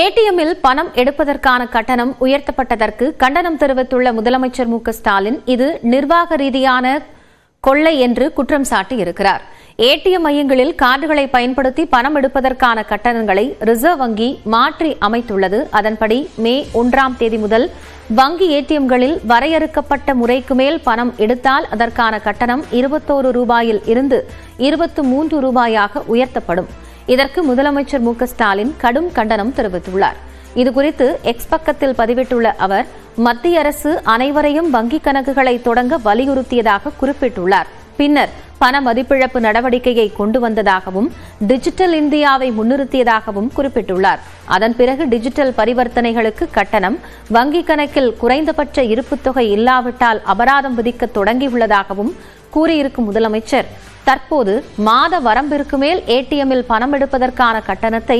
ஏடிஎம்மில் பணம் எடுப்பதற்கான கட்டணம் உயர்த்தப்பட்டதற்கு கண்டனம் தெரிவித்துள்ள முதலமைச்சர் மு ஸ்டாலின் இது நிர்வாக ரீதியான கொள்ளை என்று குற்றம் சாட்டியிருக்கிறார் ஏடிஎம் மையங்களில் கார்டுகளை பயன்படுத்தி பணம் எடுப்பதற்கான கட்டணங்களை ரிசர்வ் வங்கி மாற்றி அமைத்துள்ளது. அதன்படி மே ஒன்றாம் தேதி முதல் வங்கி ஏடிஎம்களில் வரையறுக்கப்பட்ட முறைக்கு மேல் பணம் எடுத்தால் அதற்கான கட்டணம் இருபத்தோரு ரூபாயில் இருந்து இருபத்து மூன்று ரூபாயாக உயர்த்தப்படும். இதற்கு முதலமைச்சர் மு ஸ்டாலின் கடும் கண்டனம் தெரிவித்துள்ளார். இதுகுறித்து எக்ஸ் பக்கத்தில் பதிவிட்டுள்ள அவர் மத்திய அரசு அனைவரையும் வங்கிக் கணக்குகளை தொடங்க வலியுறுத்தியதாக குறிப்பிட்டுள்ளார். பின்னர் பண மதிப்பிழப்பு நடவடிக்கையை கொண்டு வந்ததாகவும் டிஜிட்டல் இந்தியாவை முன்னிறுத்தியதாகவும் குறிப்பிட்டுள்ளார். அதன் பிறகு டிஜிட்டல் பரிவர்த்தனைகளுக்கு கட்டணம் வங்கிக் கணக்கில் குறைந்தபட்ச இருப்புத் தொகை இல்லாவிட்டால் அபராதம் விதிக்க தொடங்கியுள்ளதாகவும் கூறியிருக்கும் முதலமைச்சர். தற்போது மாத வரம்பிற்கு மேல் ஏடிஎம்மில் பணம் எடுப்பதற்கான கட்டணத்தை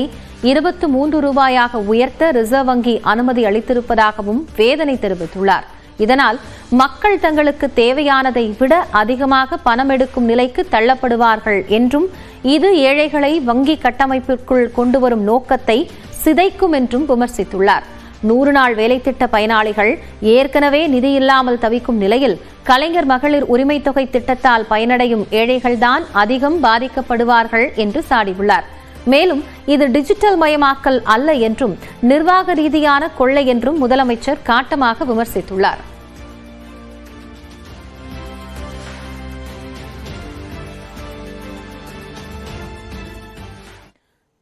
இருபத்து மூன்று ரூபாயாக உயர்த்த ரிசர்வ் வங்கி அனுமதி அளித்திருப்பதாகவும் வேதனை தெரிவித்துள்ளார். இதனால் மக்கள் தங்களுக்கு தேவையானதை விட அதிகமாக பணம் எடுக்கும் நிலைக்கு தள்ளப்படுவார்கள் என்றும் இது ஏழைகளை வங்கி கட்டமைப்பிற்குள் கொண்டுவரும் நோக்கத்தை சிதைக்கும் என்றும் விமர்சித்துள்ளார். நூறு நாள் வேலைத்திட்ட பயனாளிகள் ஏற்கனவே நிதி இல்லாமல் தவிக்கும் நிலையில் கலைஞர் மகளிர் உரிமை தொகை திட்டத்தால் பயனடையும் ஏழைகள்தான் அதிகம் பாதிக்கப்படுவார்கள் என்று சாடியுள்ளார். மேலும் இது டிஜிட்டல் மயமாக்கல் அல்ல என்றும் நிர்வாக ரீதியான கொள்ளை என்றும் முதலமைச்சர் காட்டமாக விமர்சித்துள்ளார்.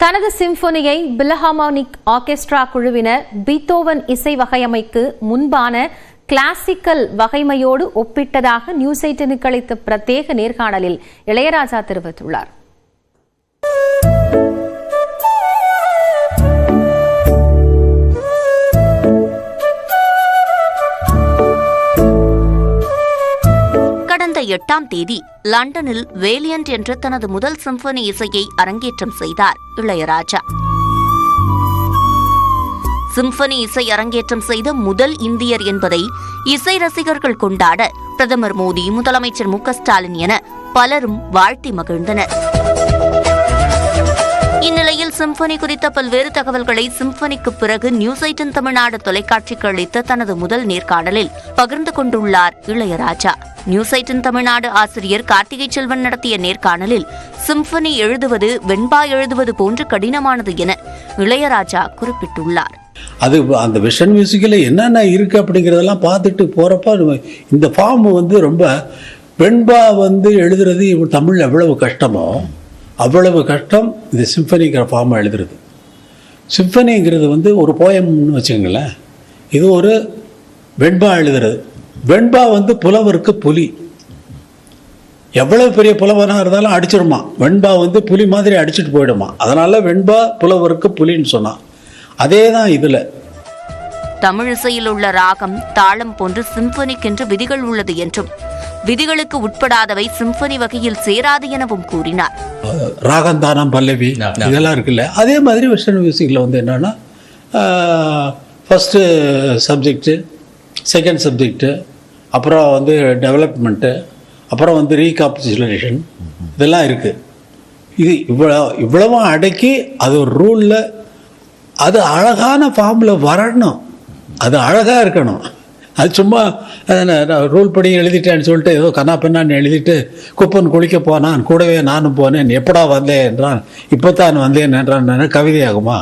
தனது சிம்பொனியை பிலஹாமானிக் ஆர்கெஸ்ட்ரா குழுவினர் பீத்தோவன் இசை வகையமைக்கு முன்பான கிளாசிக்கல் வகைமையோடு ஒப்பிட்டதாக நியூஸ் எயிட்டனுக்கு அளித்த பிரத்யேக நேர்காணலில் இளையராஜா தெரிவித்துள்ளார். எட்டாம் தேதி லண்டனில் வேலியன்ட் என்ற தனது முதல் சிம்பனி இசையை அரங்கேற்றம் செய்தார் இளையராஜா. சிம்பனி இசை அரங்கேற்றம் செய்த முதல் இந்தியர் என்பதை இசை ரசிகர்கள் கொண்டாட பிரதமர் மோடி முதலமைச்சர் மு ஸ்டாலின் என பலரும் வாழ்த்தி மகிழ்ந்தனர். இந்நிலையில் சிம்பனி குறித்த பல்வேறு தகவல்களை சிம்பனிக்கு பிறகு நியூஸ் எயிட்டின் தமிழ்நாடு தொலைக்காட்சிக்கு அளித்த தனது முதல் நேர்காணலில் பகிர்ந்து கொண்டுள்ளார் இளையராஜா. நியூஸ் எயிட்டின் தமிழ்நாடு ஆசிரியர் கார்த்திகை செல்வன் நடத்திய நேர்காணலில் சிம்பனி எழுதுவது வெண்பா எழுதுவது போன்று கடினமானது என இளையராஜா குறிப்பிட்டுள்ளார். அது அந்த வெஸ்டர்ன் மியூசிக்கில் என்னென்ன இருக்குது அப்படிங்கிறதெல்லாம் பார்த்துட்டு போகிறப்ப இந்த ஃபார்ம் வந்து ரொம்ப வெண்பா வந்து எழுதுறது தமிழ் எவ்வளவு கஷ்டமோ அவ்வளவு கஷ்டம் இந்த சிம்பனிங்கிற ஃபார்மை எழுதுறது. சிம்பனிங்கிறது வந்து ஒரு போயம்னு வச்சுக்கோங்களேன். இது ஒரு வெண்பா எழுதுறது. வெண்பா வந்து புலவருக்கு புலி. எவ்வளவு பெரிய புலவனாக இருந்தாலும் அடிச்சிருமா வெண்பா வந்து புலி மாதிரி அடிச்சிட்டு போயிடுமா. அதனால வெண்பா புலவருக்கு புலின்னு சொன்னான். அதே தான் இதில். தமிழ் இசையில் உள்ள ராகம் தாளம் போன்று சிம்பனிக்கென்று விதிகள் உள்ளது என்றும் விதிகளுக்கு உட்படாதவை சிம்பனி வகையில் சேராது எனவும் கூறினார். ராகந்தானம் பல்லவி இதெல்லாம் இருக்குல்ல. அதே மாதிரி வெஸ்டர்ன் மியூசிக்கில் வந்து என்னென்னா ஃபஸ்ட்டு சப்ஜெக்ட்டு செகண்ட் சப்ஜெக்ட்டு அப்புறம் வந்து டெவலப்மெண்ட்டு அப்புறம் வந்து ரீகாப்சுலேஷன் இதெல்லாம் இருக்குது இது இவ்வளோ இவ்வளவும் அடக்கி அது ஒரு ரூலில் அது அழகான ஃபார்மில் வரணும். அது அழகாக இருக்கணும். அது சும்மா ரூல் படி எழுதிட்டேன்னு சொல்லிட்டு ஏதோ கண்ணா பின்னான்னு எழுதிட்டு குப்பன் குளிக்க போனான் கூடவே நானும் போனேன் எப்படா வந்தேன் என்றான். இப்போ தான் வந்தேன் என்றான். கவிதையாகுமா?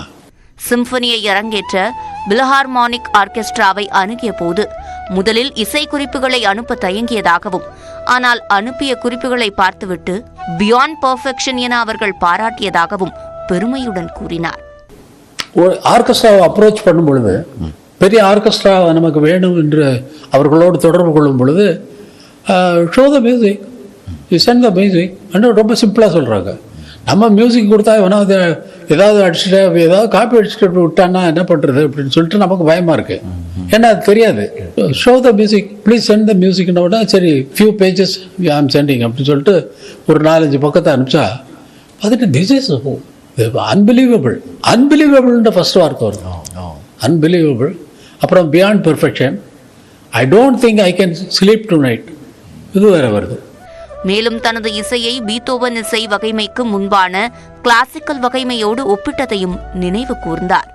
சிம்பனியை அரங்கேற்ற பிலஹார்மானிக் ஆர்கெஸ்ட்ராவை அணுகிய போது முதலில் இசை குறிப்புகளை அனுப்ப தயங்கியதாகவும் ஆனால் அனுப்பிய குறிப்புகளை பார்த்துவிட்டு பியாண்ட் பர்ஃபெக்ஷன் என அவர்கள் பாராட்டியதாகவும் பெருமையுடன் கூறினார். ஒரு ஆர்கெஸ்ட்ராவை அப்ரோச் பண்ணும் பொழுது பெரிய ஆர்கெஸ்ட்ரா நமக்கு வேணும் என்று அவர்களோடு தொடர்பு கொள்ளும் பொழுது show the music you send the music and ரொம்ப சிம்பிளாக சொல்கிறாங்க நம்ம மியூசிக் கொடுத்தா எவனாவது ஏதாவது அடிச்சுட்டு ஏதாவது காப்பி அடிச்சுட்டு விட்டான்னா என்ன பண்ணுறது அப்படின்னு சொல்லிட்டு நமக்கு பயமாக இருக்குது ஏன்னா அது தெரியாது. Show the music please send the மியூசிக்னு உடனே சரி ஃபியூ பேஜஸ் ஆம் சென்டிங் அப்படின்னு சொல்லிட்டு ஒரு நாலஞ்சு பக்கத்தை அனுப்பிச்சா பார்த்துட்டு திஸ் இஸ் அன்பிலீவபிள் அன்பிலீவபிள்ன்ற ஃபர்ஸ்ட் வார்த்தை வரும் அன்பிலீவபிள் அப்புறம் beyond perfection I don't think I can sleep tonight இது வேறு வருது. மேலும் தனது இசையை பீத்தோவன் இசை வகைமைக்கு முன்பான கிளாசிக்கல் வகைமையோடு ஒப்பிட்டதையும் நினைவு கூர்ந்தார்.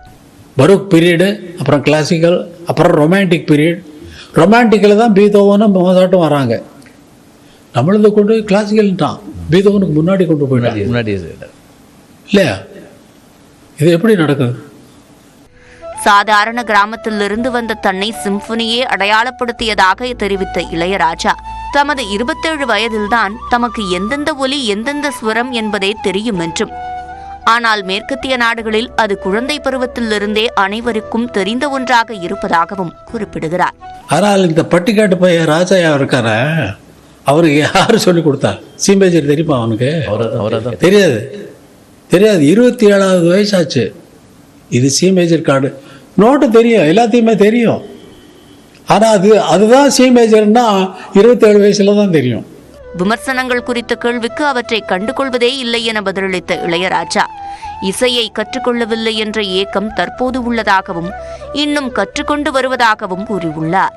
பருக் பீரியடு அப்புறம் கிளாசிக்கல் அப்புறம் ரொமான்டிக் பீரியட் ரொமான்டிக்கில் தான் பீதோவனும் மோசாட்டும் வராங்க. நம்மளது கொண்டு கிளாசிக்கல்ட்டான் பீதோவனுக்கு முன்னாடி கொண்டு முன்னாடியே சொல்லிட்டார் இல்லையா? இது எப்படி நடக்குது? சாதாரண கிராமத்திலிருந்து வந்த தன்னை சிம்பொனியே அடையாளப்படுத்தியதாக தெரிவித்த இளையராஜா தமது இருபத்தேழு வயதில்தான் தமக்கு எந்தெந்த ஒலி எந்தெந்த ஸ்வரம் என்பதே தெரியும் என்றும். ஆனால் மேற்கத்திய நாடுகளில் அது குழந்தை பருவத்திலிருந்தே அனைவருக்கும் தெரிந்த ஒன்றாக இருப்பதாகவும் குறிப்பிடுகிறார். ஆனால் இந்த பட்டிக்காட்டு பையன் ராஜாயா இருக்காரா அவருக்கு யார் சொல்லி கொடுத்தா? சீம்பேஜர் தெரியுமா அவனுக்கு? தெரியாது. தெரியாது. இருபத்தி ஏழாவது வயசாச்சு. இது சி மேஜர் கார்டு. நோட்டு தெரியும். எல்லாத்தையுமே தெரியும். ஆனால் அது அதுதான் சி மேஜர்னா இருபத்தேழு வயசுல தான் தெரியும். விமர்சனங்கள் குறித்த கேள்விக்கு அவற்றை கண்டுகொள்வதே இல்லை என பதிலளித்த இளையராஜா இசையை கற்றுக்கொள்ளவில்லை என்ற ஏக்கம் தற்போது உள்ளதாகவும் இன்னும் கற்றுக்கொண்டு வருவதாகவும் கூறியுள்ளார்.